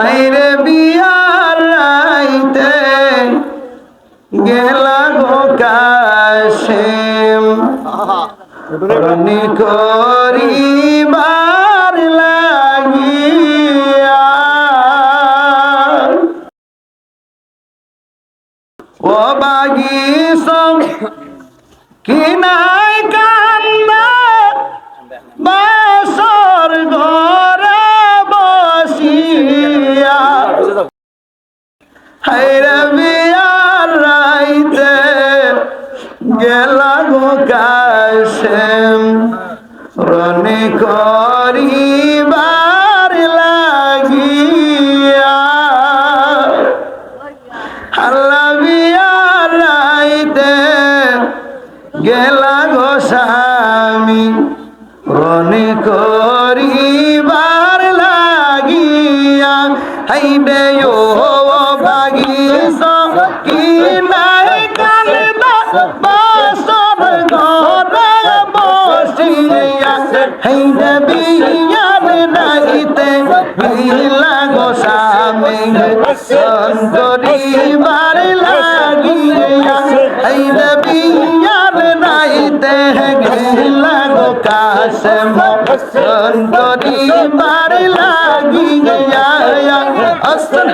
হাইরে বিয়ার রাইতে গেলা গো কাশেম। করিবার লাগিয়া। ও বাগিস কিনাই কান্দা কাশেম রনি করিবার লাগিয়া। আল্লাহ বিয়ার রাইতে গেলা গো স্বামী। রনি করিবার লাগিয়া। হাইবে ও বাগিস কি নাই কান্দা বসিয়া হাইবে বিয়ার রাইতে গেলা গো স্বামী। করিবার লাগিয়া হাইবে বিয়ার রাইতে গেলা গো কাশেম। করিবার লাগিয়া অসর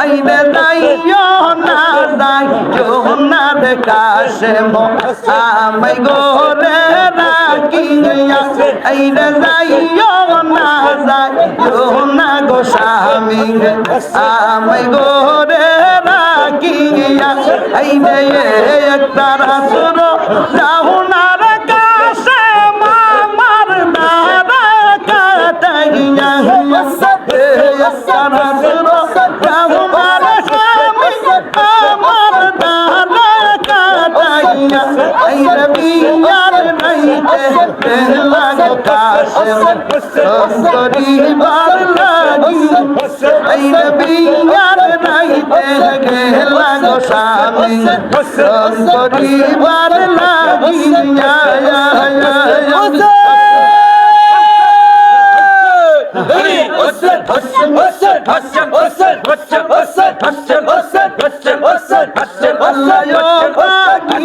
আইনে দাইও না দাইও না রে আকাশে আমায় গোরে রাখিয়া এই রে যাইও না যাইও না গো স্বামী রে। আমায় গোরে রাখিয়া এই রে একটা রাসুর যাও না রে কাশে মামার দারা কাটাইয়া। একটা রাসুর রবিয়ার নাইতে পেহলা কাশেম সন্দরিবার লাগি আই রবিয়ার নাইতে গেলা গোসামি সন্দরিবার লাগি আয়া আয়া Allah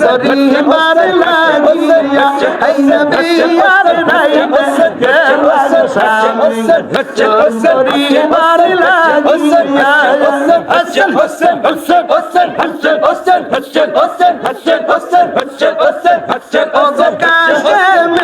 সরিবার লাগিয়া ওই বিয়ার নাইতে গেলা স্বামী সরিবার লাগিয়া হোসেন হোসেন হোসেন হোসেন হোসেন হোসেন হোসেন হোসেন হোসেন হোসেন হোসেন হোসেন হোসেন হোসেন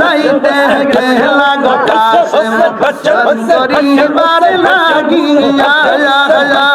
রাইতে খেলা গোটা পরিবার লাগিয়া লাগিয়া